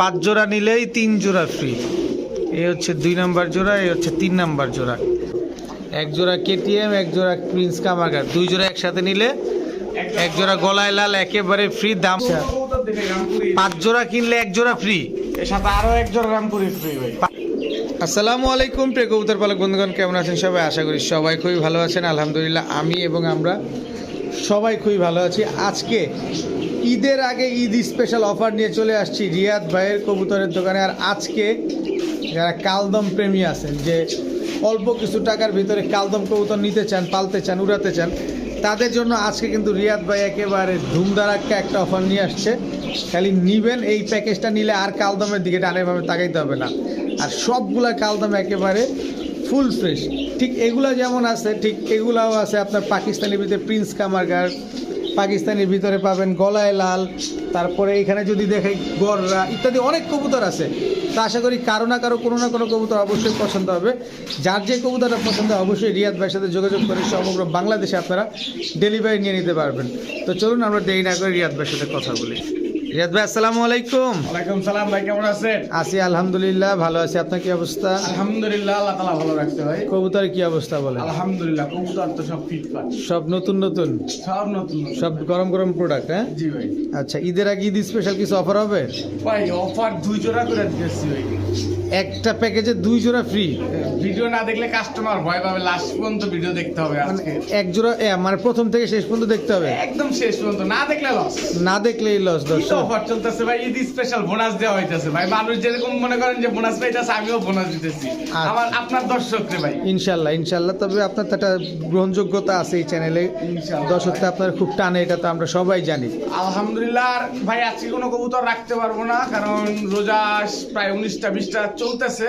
পাঁচ জোড়া নিলেই তিন জোড়া ফ্রি এ হচ্ছে দুই নাম্বার জোড়া, এই হচ্ছে তিন নাম্বার জোড়া। এক জোড়া কেটিএম এক জোড়া প্রিন্স কামাগার দুই জোড়া একসাথে নিলে এক জোড়া গলায় লাল, একেবারে ফ্রি দাম। পাঁচ জোড়া কিনলে এক জোড়া ফ্রি এর সাথে আরও এক জোড়া রামপুরি ফ্রি আসসালামু আলাইকুম, প্রিয় কবুতর পালক বন্ধুগণ, কেমন আছেন সবাই? আশা করি সবাই খুবই ভালো আছেন। আলহামদুলিল্লাহ, আমি এবং আমরা সবাই খুবই ভালো আছি। আজকে ঈদের আগে ঈদ স্পেশাল অফার নিয়ে চলে আসছি রিয়াদ ভাইয়ের কবুতরের দোকানে। আর আজকে যারা কালদম প্রেমী আছেন, যে অল্প কিছু টাকার ভিতরে কালদম কবুতর নিতে চান, পালতে চান, উড়াতে চান, তাদের জন্য আজকে কিন্তু রিয়াদ ভাই একেবারে ধুমধারাক্কা একটা অফার নিয়ে আসছে। খালি নিবেন এই প্যাকেজটা নিলে আর কালদমের দিকে টানেভাবে তাকাইতে হবে না। আর সবগুলা কালদম একেবারে ফুল ফ্রেশ ঠিক এগুলা যেমন আছে, ঠিক এগুলাও আছে আপনার পাকিস্তানের ভিতরে প্রিন্স কামারগার পাকিস্তানের ভিতরে পাবেন গলায় লাল, তারপরে এখানে যদি দেখে গররা ইত্যাদি অনেক কবুতর আছে। তা আশা করি কারও না কারও, কোনো না কোনো কবুতর অবশ্যই পছন্দ হবে। যার যে কবুতরটা পছন্দ হয়, অবশ্যই রিয়াদ ভাইয়ের সাথে যোগাযোগ করে সমগ্র বাংলাদেশে আপনারা ডেলিভারি নিয়ে নিতে পারবেন। তো চলুন আমরা দেরি না করে রিয়াদ ভাইয়ের সাথে কথা বলি। রিয়াদ ভাই আসসালামু আলাইকুম। ওয়ালাইকুম সালাম ভাই কেমন আছেন? আছি আলহামদুলিল্লাহ ভালো আছি। আপনার কি অবস্থা? আলহামদুলিল্লাহ আল্লাহ তালা ভালো রাখছে ভাই। কবুতরের কি অবস্থা বলেন? আলহামদুলিল্লাহ কবুতর তো সব ফিটফাট সব নতুন নতুন? সব নতুন সব গরম গরম প্রোডাক্ট হ্যাঁ? জি ভাই। আচ্ছা ঈদের আগে ঈদ স্পেশাল কিছু অফার হবে? ভাই অফার দুই জোড়া করে দিতেছি ভাই। একটা প্যাকেজে দুই জোড়া ফ্রি ভিডিও না দেখলে কাস্টমার ভয় পাবে লাস্ট পর্যন্ত ভিডিও দেখতে হবে মানে আজকে। এক জোড়া এ, মানে প্রথম থেকে শেষ পর্যন্ত দেখতে হবে? একদম শেষ পর্যন্ত না দেখলে লস না দেখলেই লস দর্শক। অফার চলতেছে ভাই ঈদ স্পেশাল বোনাস দেওয়া হইতেছে ভাই। মানুষ যেরকম মনে করেন যে বোনাস পাইতেছে আমিও বোনাস দিতেছি। আচ্ছা। আমার আপনার দর্শক রে ভাই। ইনশাল্লাহ ইনশাল্লাহ। তবে আপনার তো একটা গ্রহণযোগ্যতা আছে এই চ্যানেলে। দর্শকটা আপনার খুব টানে এটা তো আমরা সবাই জানি। আলহামদুলিল্লাহ ভাই আজকে কোনো কবুতর রাখতে পারব না কারণ রোজা প্রায় উনিশটা বিশটা চলতেছে।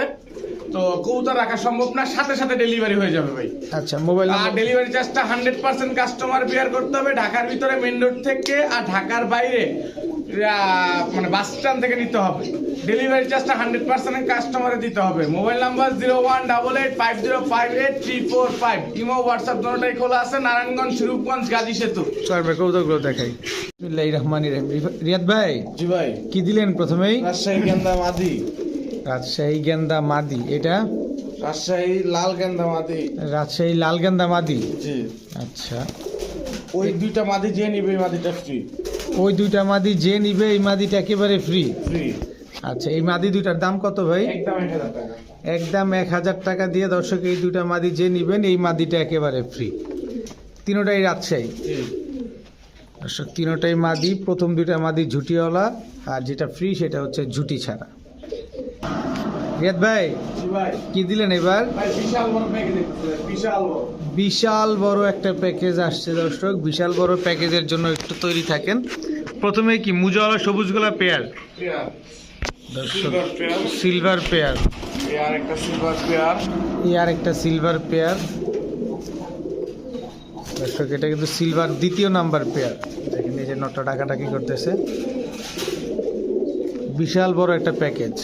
তো কবুতর রাখা সম্ভব না সাথে সাথে ডেলিভারি হয়ে যাবে ভাই। আচ্ছা মোবাইল আর ডেলিভারি চার্জটা হান্ড্রেড পার্সেন্ট কাস্টমার বিয়ার করতে হবে ঢাকার ভিতরে মেন রোড থেকে আর ঢাকার বাইরে। মানে বাস স্ট্যান্ড থেকে নিতে হবে। ডেলিভারি চার্জটা হান্ড্রেড পার্সেন্ট কাস্টমারে দিতে হবে। Mobile number zero one double eight five zero five eight three four five imo WhatsApp দুটোটাই খোলা আছে। নারায়ণগঞ্জ স্বরূপগঞ্জ গাজী সেতু। চলবে কৌতুকগুলো দেখাই। বিসমিল্লাহির রহমানির রহিম। রিয়াদ ভাই জি ভাই। কি দিলেন প্রথমেই? রাজশাহী গেন্দা মাদি রাজশাহী গেন্দা মাদি এটা? রাজশাহী লাল গেন্দা মাদি রাজশাহী লাল গেন্দা মাদি জি। আচ্ছা। ওই দুইটা মাদি যে নিবে এই মাদিটা ফ্রি ওই দুইটা মাদি যে নিবে এই মাদিটা একেবারে ফ্রি ফ্রি আচ্ছা এই মাদি দুইটার দাম কত ভাই? একদম এক হাজার টাকা। একদম এক হাজার টাকা দিয়ে দর্শক এই দুইটা মাদি যে নিবেন এই মাদিটা একেবারে ফ্রি তিনোটাই রাজশাহী। দর্শক তিনোটাই মাদি প্রথম দুইটা মাদি ঝুটিওয়ালা আর যেটা ফ্রি সেটা হচ্ছে ঝুটি ছাড়া। রিয়াদ ভাই কি দিলেন এবার? বিশাল বড় একটা প্যাকেজ আসছে দর্শক বিশাল বড় প্যাকেজের জন্য একটু তৈরি থাকেন। প্রথমে কি মুজাওয়ালা সবুজগুলা পেয়ার পেয়ার? দর্শক সিলভার পেয়ার। পেয়ার। একটা সিলভার পেয়ার। আর একটা সিলভার পেয়ার। দর্শক এটা কিন্তু সিলভার দ্বিতীয় নাম্বার পেয়ার। দেখেন এই যে নটা টাকাটা কি করতেছে। বিশাল বড় একটা প্যাকেজ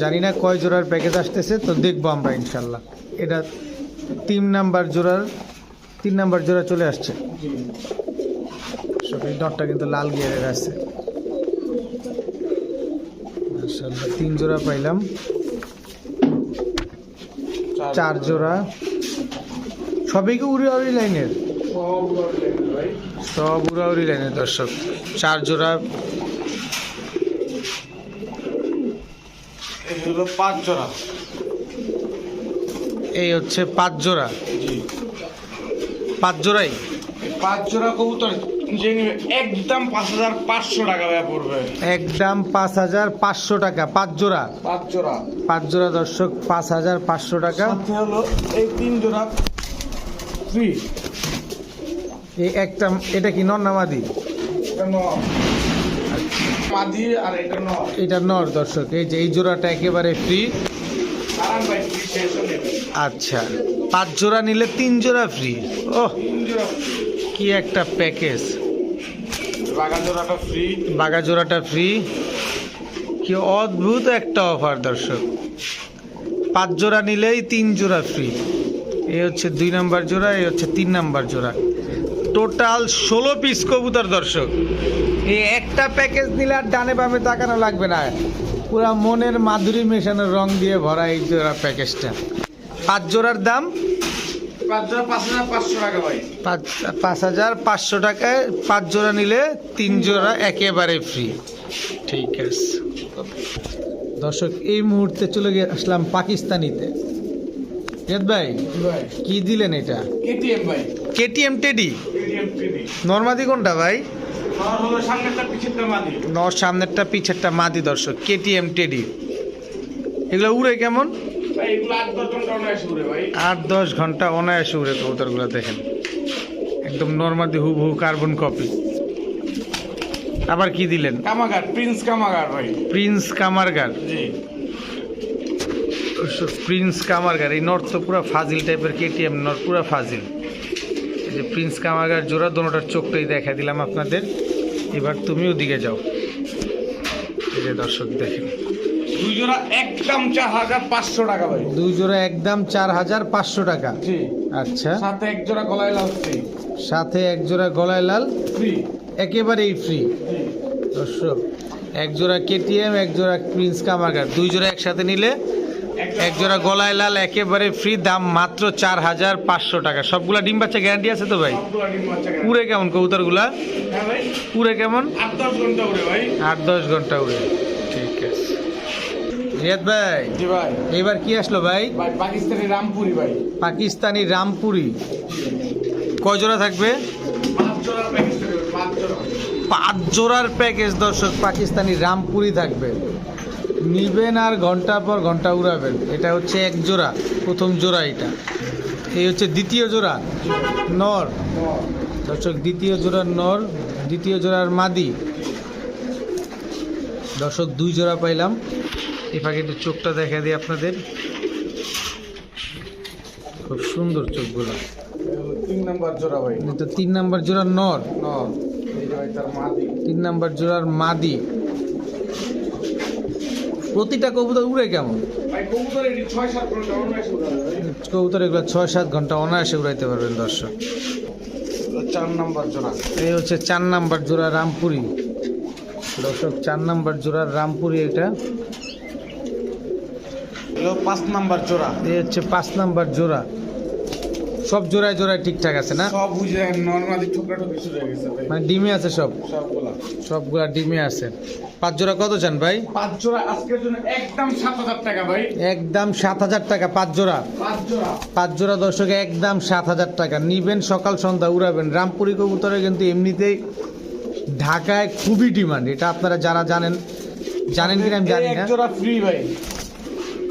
জানি না কয় জোড়ার প্যাকেজ আসতেছে তো দেখব আমরা ইনশাল্লাহ। এটা তিন নাম্বার জোড়ার তিন নাম্বার জোড়া চলে আসছে। সব এই নটটা কিন্তু লাল গিয়ারের আছে। মাশাআল্লাহ, তিন জোড়া পাইলাম। চার জোড়া। সবই কি উড়ি লাইনের? সব উড়াউড়ি লাইনের দর্শক। চার জোড়া এই হলো পাঁচ জোড়া। এই হচ্ছে পাঁচ জোড়া? জি। পাঁচ জোড়াই? পাঁচ জোড়া কবুতর যে নিবে একদম পাঁচ হাজার পাঁচশো টাকা ব্যয় পড়বে। একদম পাঁচ হাজার পাঁচশো টাকা পাঁচ জোড়া? পাঁচ জোড়া। পাঁচ জোড়া দর্শক পাঁচ হাজার পাঁচশো টাকা। হলো এই তিন জোড়া ফ্রি এই একটা এটা কি নর নামাদি? এটা নয় মাদি আর এটা নয় এটা নর দর্শক। এই যে এই জোড়াটা একেবারে ফ্রি আচ্ছা পাঁচ জোড়া নিলে তিন জোড়া ফ্রি ওহ কি একটা প্যাকেজ বাগা জোড়াটা ফ্রি বাগা জোড়াটা ফ্রি কি অদ্ভুত একটা অফার দর্শক। পাঁচ জোড়া নিলেই তিন জোড়া ফ্রি এই হচ্ছে দুই নাম্বার জোড়া এই হচ্ছে তিন নাম্বার জোড়া। টোটাল ষোলো পিস কবুতর দর্শক। এই একটা প্যাকেজ নিলে আর ডানে বামে তাকানো লাগবে না। পুরা মনের মাধুরী মেশানো রং দিয়ে ভরা এই জোড়া প্যাকেজটা পাঁচ জোড়ার দাম? পাঁচ হাজার পাঁচশো টাকায় পাঁচ জোড়া নিলে তিন জোড়া একেবারে ফ্রি ঠিক আছে। দর্শক এই মুহূর্তে চলে গিয়ে আসলাম পাকিস্তানিতে। রিয়াদ ভাই কি দিলেন এটা? কেটিএম ভাই। কেটিএম টেডি নর্মাদি কোনটা ভাই? সামনেরটা পিছেরটা মাদি। দর্শক। KTM teddy. এগুলো উড়ে কেমন? আট দশ ঘণ্টা অনায়াসে উড়ে কবুতরগুলো দেখেন। একদম নর্মাদি হু হু কার্বন কপি। আবার কি দিলেন? কামাগার প্রিন্স কামাগার ভাই। প্রিন্স কামারগার। জি। প্রিন্স কামারগার এই নর্থ তো পুরো ফাজিল টাইপের কেটিএম নর পুরো ফাজিল। যে প্রিন্স কামাগার জোড়া দোনোটার চোখটাই দেখা দিলাম আপনাদের। এবার তুমিও দিকে যাও। এই যে দর্শক দেখেন। দুই জোড়া একদম চার হাজার পাঁচশো টাকা ভাই। দুই জোড়া একদম চার হাজার পাঁচশো টাকা। আচ্ছা। সাথে এক জোড়া গলায় লাল ফ্রি। সাথে এক জোড়া গলায় লাল? ফ্রি। একেবারেই ফ্রি। দর্শক এক জোড়া কেটিএম এক জোড়া প্রিন্স কামারগার দুই জোড়া একসাথে নিলে এক জোড়া গলায় লাল একেবারে ফ্রি দাম মাত্র চার হাজার পাঁচশো টাকা। সবগুলা ডিম বাচ্চা গ্যারান্টি আছে তো ভাই? কেন? উড়ে কেমন কবুতরগুলা? হ্যাঁ ভাই। উড়ে কেমন? আট দশ ঘণ্টা উড়ে ঠিক আছে। রিয়াদ ভাই জি ভাই। এবার কি আসলো ভাই? পাকিস্তানি রামপুরি ভাই। পাকিস্তানি রামপুরি। কয় জোড়া থাকবে? পাঁচ জোড়ার প্যাকেজ দর্শক পাকিস্তানি রামপুরি থাকবে। নিবেন আর ঘণ্টা পর ঘণ্টা উড়াবেন। এটা হচ্ছে এক জোড়া প্রথম জোড়া এটা। এই হচ্ছে দ্বিতীয় জোড়া নর। দর্শক দ্বিতীয় জোড়ার নর দ্বিতীয় জোড়ার মাদি। দর্শক দুই জোড়া পাইলাম। এই একটু চোখটা দেখা দিই আপনাদের। খুব সুন্দর চোখগুলো। তিন নাম্বার জোড়া ভাই। তিন নাম্বার জোড়ার নর। নর। তিন নাম্বার জোড়ার মাদি। প্রতিটা কবুতর উড়ে কেমন? কবুতর এগুলো ছয় সাত ঘণ্টা অনায়াসে উড়াইতে পারবেন দর্শক। চার নাম্বার জোড়া। এই হচ্ছে চার নাম্বার জোড়া রামপুরি। দর্শক চার নাম্বার জোড়ার রামপুরি এটা। পাঁচ নাম্বার জোড়া। এই হচ্ছে পাঁচ নাম্বার জোড়া। সব জোড়ায় জোড়ায় ঠিকঠাক আছে না? সব বুঝে নর্মালি টুকরা টুকরি গেছে মানে ডিমে আছে সব? সবগুলা। সবগুলা ডিমে আছে। পাঁচ জোড়া কত চান ভাই? পাঁচ জোড়া আজকের জন্য একদম সাত হাজার টাকা ভাই। একদম সাত হাজার টাকা পাঁচ জোড়া? পাঁচ জোড়া। পাঁচ জোড়া দর্শক একদম সাত হাজার টাকা। নিবেন সকাল সন্ধ্যা উড়াবেন। রামপুরি কবুতরে কিন্তু এমনিতেই ঢাকায় খুবই ডিমান্ড। এটা আপনারা যারা জানেন জানেন কিনা আমি জানি না। জোড়া ফ্রি ভাই।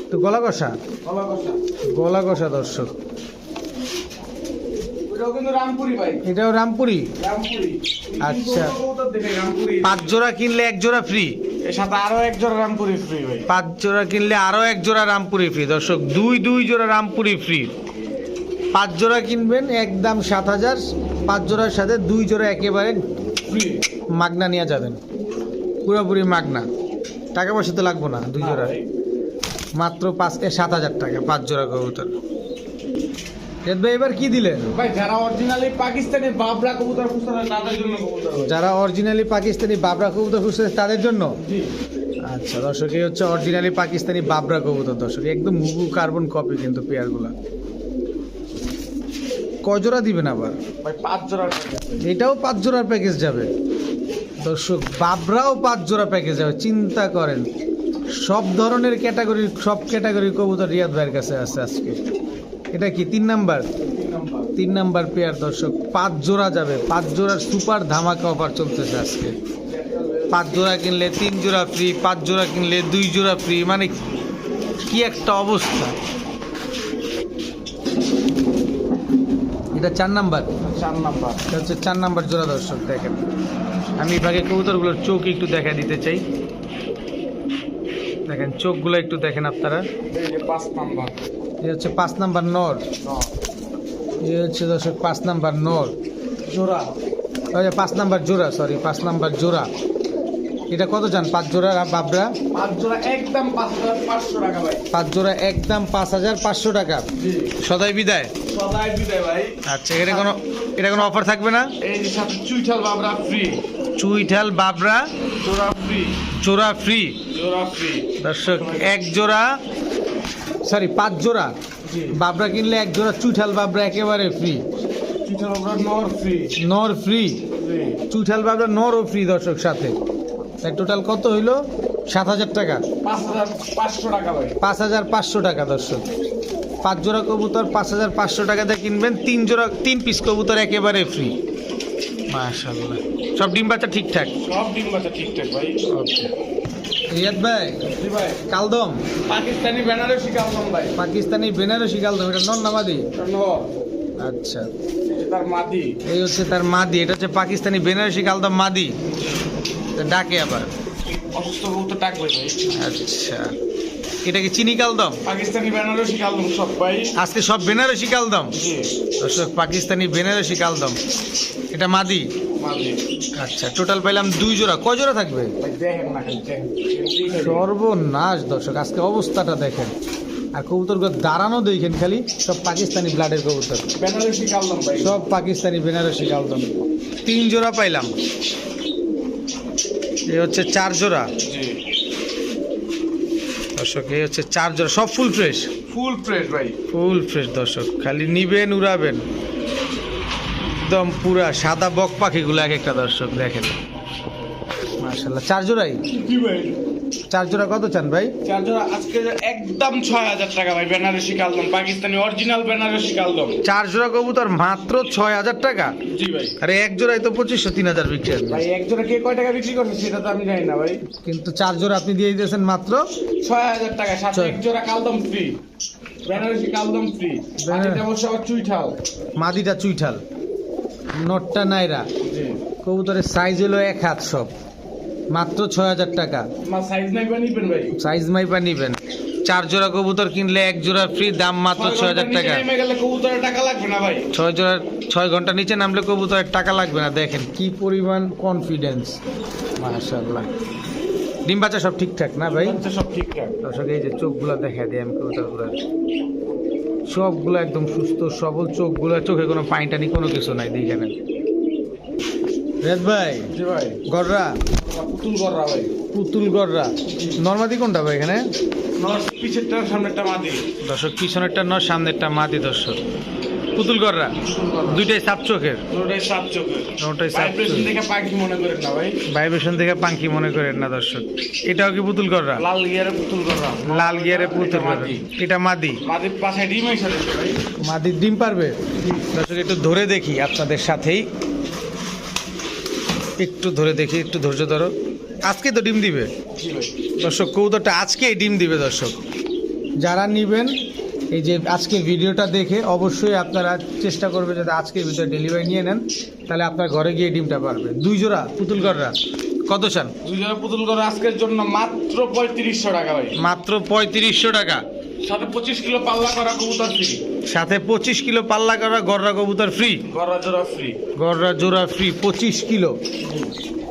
তো গলা কষা? গলা কষা। গলা কষা দর্শক ওটাও কিন্তু রামপুরি ভাই এটাও রামপুরি আচ্ছা। পাঁচ জোড়া কিনলে এক জোড়া ফ্রি সাথে আরও এক জোড়া রামপুরি ফ্রি ভাই। পাঁচ জোড়া কিনলে আরও এক জোড়া রামপুরি ফ্রি দর্শক দুই দুই জোড়া রামপুরি ফ্রি পাঁচ জোড়া কিনবেন একদম সাত হাজার। পাঁচ জোড়ার সাথে দুই জোড়া একেবারে ফ্রি মাগনা নিয়ে যাবেন। পুরোপুরি মাগনা। টাকা পয়সা তো লাগবো না দুই জোড়া মাত্র পাঁচ সাত হাজার টাকা পাঁচ জোড়া কবুতর। রেদ ভাই এবার কি দিলেন? ভাই যারা অরিজিনালি পাকিস্তানি বাবরা কবুতর খুঁজতে তাদের জন্য কবুতর যারা অরিজিনালি পাকিস্তানি বাবরা কবুতর খুঁজছে তাদের জন্য? জি। আচ্ছা দর্শক এই হচ্ছে অরিজিনালি পাকিস্তানি বাবরা কবুতর। দর্শক একদম মুগু কার্বন কপি কিন্তু পেয়ারগুলা। কজোড়া দিবেন আবার? ভাই পাঁচ জোড়া এটাও পাঁচ জোড়ার প্যাকেজ যাবে। দর্শক বাবরাও পাঁচ জোড়া প্যাকেজ যাবে চিন্তা করেন। সব ধরনের ক্যাটাগরির সব ক্যাটাগরির কবুতর রিয়াদ ভাইয়ের কাছে আছে আজকে। এটা কি? তিন নাম্বার? তিন নাম্বার পেয়ার দর্শক। পাঁচ জোড়া যাবে। পাঁচ জোড়ার সুপার ধামাকা অফার চলতেছে আজকে। পাঁচ জোড়া কিনলে তিন জোড়া ফ্রি পাঁচ জোড়া কিনলে দুই জোড়া ফ্রি মানে কি একটা অবস্থা। এটা চার নাম্বার? চার নাম্বার। এটা হচ্ছে চার নাম্বার জোড়া দর্শক দেখেন। আমি ভাগে কবুতরগুলোর চোখ একটু দেখা দিতে চাই। দেখেন চোখগুলো একটু দেখেন আপনারা। এই পাঁচ নাম্বার এই হচ্ছে পাঁচ নাম্বার নর। এই হচ্ছে দর্শক পাঁচ নাম্বার নর। জোড়া। পাঁচ নাম্বার জোড়া সরি পাঁচ নাম্বার জোড়া। এটা কত চান পাঁচ জোড়া বাবরা? পাঁচ জোড়া একদম পাঁচ হাজার পাঁচশো টাকা জোড়া একদম পাঁচ হাজার পাঁচশো টাকা। জি। সদাই বিদায়। সদাই দিতে ভাই। আচ্ছা এটা কোনো এটা কোনো অফার থাকবে না? এই সাথে চুইঠাল বাবরা ফ্রি চুইঠাল বাবরা জোড়া ফ্রি। দর্শক এক জোড়া সরি পাঁচ জোড়া। বাবরা কিনলে এক জোড়া চুইঠাল বাবরা একেবারে ফ্রি। নর ফ্রি। নর ফ্রি। জি। চুইঠাল বাবরা নরও ফ্রি দর্শক সাথে। তাই টোটাল কত হইল? সাত হাজার টাকা। পাঁচ হাজার পাঁচশো টাকা দর্শক। পাঁচ জোড়া কবুতর পাঁচ হাজার পাঁচশো টাকা দিয়ে কিনবেন। তিন জোড়া তিন পিস কবুতর একেবারে ফ্রি মাশাল্লাহ সব ডিম বাচ্চা ঠিকঠাক? সব ডিম বাচ্চা ঠিকঠাক ভাই। রিয়াদ ভাই ভাই। কালদম। পাকিস্তানি বেনারসি কালদম ভাই। পাকিস্তানি বেনারসি কালদম এটা নন নামাদি আচ্ছা। তার মাদি। এই হচ্ছে তার মাদি এটা হচ্ছে পাকিস্তানি বেনারসি কালদম মাদি। তা ডাকে আবার। অসুস্থ কবুতর ডাকবে ভাই। আচ্ছা। এটা কি চিনি কালদম? পাকিস্তানি বেনারসি কালদম সব ভাই। আজকে সব বেনারসি কালদম? দর্শক পাকিস্তানি বেনারসি কালদম। এটা মাদি? আচ্ছা টোটাল পাইলাম দুই জোড়া। কয় জোড়া থাকবে? সর্বনাশ দর্শক আজকে অবস্থাটা দেখেন। আর কবুতরগুলো দাঁড়ানো দেখেন খালি সব পাকিস্তানি ব্লাডের কবুতর। বেনারসি কালদম সব পাকিস্তানি বেনারসি কালদম। তিন জোড়া পাইলাম। এ হচ্ছে চার জোড়া। দর্শক এই হচ্ছে চার জোড়া সব ফুল ফ্রেশ ফুল ফ্রেশ ভাই। ফুল ফ্রেশ দর্শক খালি নিবেন উড়াবেন। একদম পুরা সাদা বক পাখিগুলো এক একটা দর্শক দেখেন। মার্শাল্লাহ চার জোড়াই? কি ভাই? চার জোড়া কত চান ভাই? চার্জার আজকে একদম ছয় হাজার টাকা ভাই বেনারসি কালদম পাকিস্তানি অরিজিনাল বেনারসি কালদম। চার জোড়া কবুতর মাত্র ছয় হাজার টাকা? জি ভাই। আরে এক জোড়ায় তো পঁচিশশো তিন হাজার বিক্রি ভাই এক জোড়া কে কয় টাকা বিক্রি করছে সেটা তো আমি জানি না ভাই। কিন্তু চার জোড়া আপনি দিয়ে দিয়েছেন মাত্র? ছয় হাজার টাকা সাথে এক জোড়া কালদম ফ্রি বেনারসি কালদম ফ্রি অবশ্য আবার চুইঠাল। মাদিটা চুইঠাল। নটটা নাইরা। কবুতরের সাইজ হলো এক হাত সব। মাত্র ছয় হাজার টাকা। সাইজ মাইপা নিবেন চার জোড়া কবুতর কিনলে এক জোড়া ফ্রি দাম মাত্র ছয় হাজার টাকা। ছয় জোড়া ছয় ঘণ্টা নিচে নামলে কবুতরের টাকা লাগবে না দেখেন। কি পরিমাণ কনফিডেন্স মাশাল্লাহ ডিম বাচ্চা সব ঠিকঠাক না ভাই? সব ঠিকঠাক। দর্শক এই যে চোখগুলো দেখা দিই আমি কবুতরগুলোর সবগুলো একদম সুস্থ সবল চোখগুলো চোখে কোনো পানি টানি কোনো কিছু নাই দেখে নেন রেদ ভাই জি ভাই। গররা? পুতুল গররা ভাই। পুতুল গররা। নর্মাদি কোনটা ভাই এখানে? পিছেরটা সামনেরটা মাদি। দর্শক পিছনেরটা নয় সামনেরটা মাদি দর্শক। পুতুল গররা? দুইটাই সাপ চোখের? দুটোই সাত চোখের। দুটোই সাপ ভাইব্রেশন দেখে পাখি মনে করেন না ভাই। ভাইব্রেশন দেখে পাঙ্কি মনে করেন না দর্শক। এটাও কি পুতুল গররা? লাল গিয়ারে পুতুল গররা। লাল গিয়ারে পুতুল গররা। এটা মাদি। মাদির পাশে ডিম ভাই। মাদির ডিম পারবে? দর্শক একটু ধরে দেখি আপনাদের সাথেই। একটু ধরে দেখি একটু ধৈর্য ধরো। আজকে তো ডিম দিবে। দর্শক কৌতরটা আজকেই ডিম দিবে দর্শক। যারা নিবেন এই যে আজকে ভিডিওটা দেখে অবশ্যই আপনারা চেষ্টা করবেন যাতে আজকে ভিডিও ডেলিভারি নিয়ে নেন। তাহলে আপনার ঘরে গিয়ে ডিমটা পারবে। দুই জোড়া পুতুল গররা কত চান? দুই জোড়া পুতুল গররা আজকের জন্য মাত্র পঁয়ত্রিশশো টাকা ভাই। মাত্র পঁয়ত্রিশশো টাকা। সাথে পঁচিশ কিলো পাল্লা করা কবুতর ফ্রি। সাথে পঁচিশ কিলো পাল্লা করা গররা কবুতর ফ্রি গররা জোড়া ফ্রি গররা জোড়া ফ্রি পঁচিশ কিলো।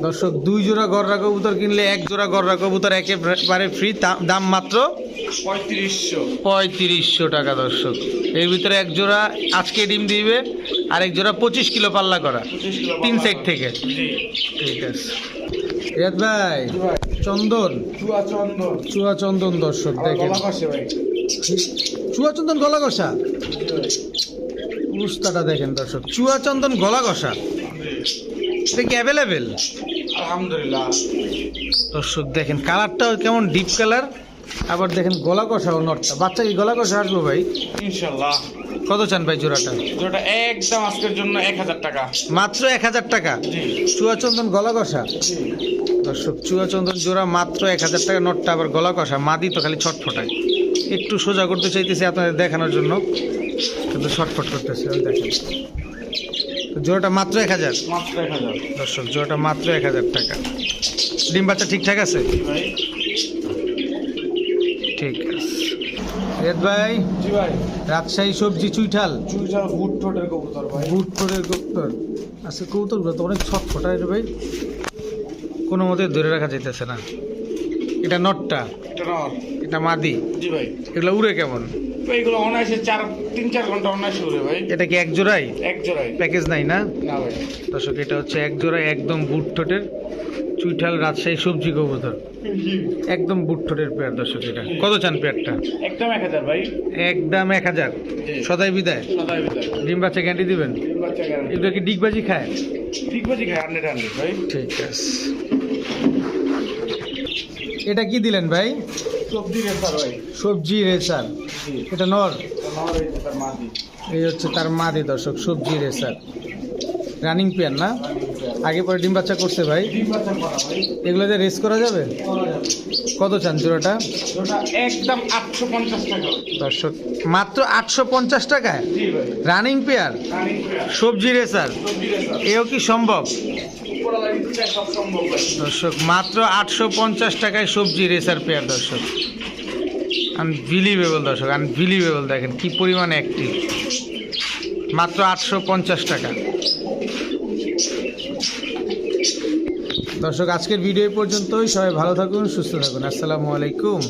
দর্শক দুই জোড়া গররা কবুতর কিনলে এক জোড়া গররা কবুতর একেবারে ফ্রি দাম মাত্র পঁয়ত্রিশশো। পঁয়ত্রিশশো টাকা দর্শক। এর ভিতরে এক জোড়া আজকে ডিম দিবে আর এক জোড়া পঁচিশ কিলো পাল্লা করা। তিন সাইড থেকে। ঠিক আছে। রিয়াদ ভাই চন্দন। চুয়া চন্দন। চুয়া চন্দন দর্শক দেখেন। গলা কষে ভাই চুয়া চন্দন গলা জি উস্তাটা দেখেন দর্শক চুয়া চন্দন গলা কষা জি। এটা কি অ্যাভেলেবেল আলহামদুলিল্লাহ। দর্শক দেখেন কালারটাও কেমন ডিপ কালার আবার দেখেন গলা কষা ও নটটা বাচ্চা কি গলা কষা আসব ভাই? ইনশাল্লাহ। কত চান ভাই জোড়াটা? যেটা একদম আজকের জন্য এক হাজার টাকা। মাত্র এক হাজার টাকা? জি। চুয়া চন্দন গলা কষা দর্শক চুয়া চন্দন জোড়া মাত্র এক হাজার টাকা নটটা আবার গলা কষা মাদি তো খালি ছটফটায়। একটু সোজা করতে চাইতেছি আপনাদের দেখানোর জন্য। কিন্তু ছটফট করতেছে ওই দেখেন জোড়াটা মাত্র এক হাজার? মাত্র এক হাজার। দর্শক জোড়াটা মাত্র এক হাজার টাকা। ডিম বাচ্চা ঠিকঠাক আছে? ঠিক আছে। রেদ ভাই? জি ভাই। রাজশাহী সবজি চুইঠাল? ঠোঁটের কবুতর ভাই। বুট করে কবুতর। আচ্ছা কবুতরগুলো তো অনেক ছটফটায় রে ভাই। কোনো মতে ধরে রাখা যেতেছে না। এটা নটটা? এটা নর এটা মাদি? জি ভাই। এগুলো উড়ে কেমন? এইগুলো অনায়াসে চার তিন চার ঘণ্টা অনায়াসে উড়ে ভাই। এটা কি এক জোড়াই? এক জোড়ায় প্যাকেজ নাই না? না ভাই। দর্শক এটা হচ্ছে এক জোড়াই একদম বুট ঠোঁটের চুইঠাল রাজশাহী সবজি কবুতর। একদম বুট ঠোঁটের পেয়ার দর্শক এটা। কত চান পেয়ারটা একদম এক হাজার ভাই। একদম এক হাজার। সদাই বিদায়। সদাই বিদায়। ডিম বাচ্চা গ্যান্টি দিবেন? তিন বাচ্চা গ্যারান্টি এগুলো কি ডিগবাজি খায়? ডিগবাজি খায় হান্ড্রেড হান্ড্রেড ভাই। ঠিক আছে। এটা কি দিলেন ভাই? সবজি রেফার ভাই। সবজি রেসার। এটা নর? এই যে হচ্ছে তার মাদি দর্শক সবজি রেসার। রানিং পেয়ার না? আগে পরে ডিম বাচ্চা করছে ভাই। ভাই। এগুলোতে রেস করা যাবে? কত চান জোড়াটা? একদম আটশো পঞ্চাশ টাকা। দর্শক মাত্র আটশো পঞ্চাশ টাকায়? রানিং পেয়ার সবজি রেসার। এও কি সম্ভব? দর্শক, মাত্র আটশো পঞ্চাশ টাকায় সবজি রেসার পেয়ার, দর্শক। আনবিলিভেবল দর্শক আনবিলিভেবল দেখেন কি পরিমাণ একটি মাত্র আটশো পঞ্চাশ টাকা। দর্শক, আজকের ভিডিও পর্যন্তই। সবাই ভালো থাকুন, সুস্থ থাকুন। আসসালামু আলাইকুম।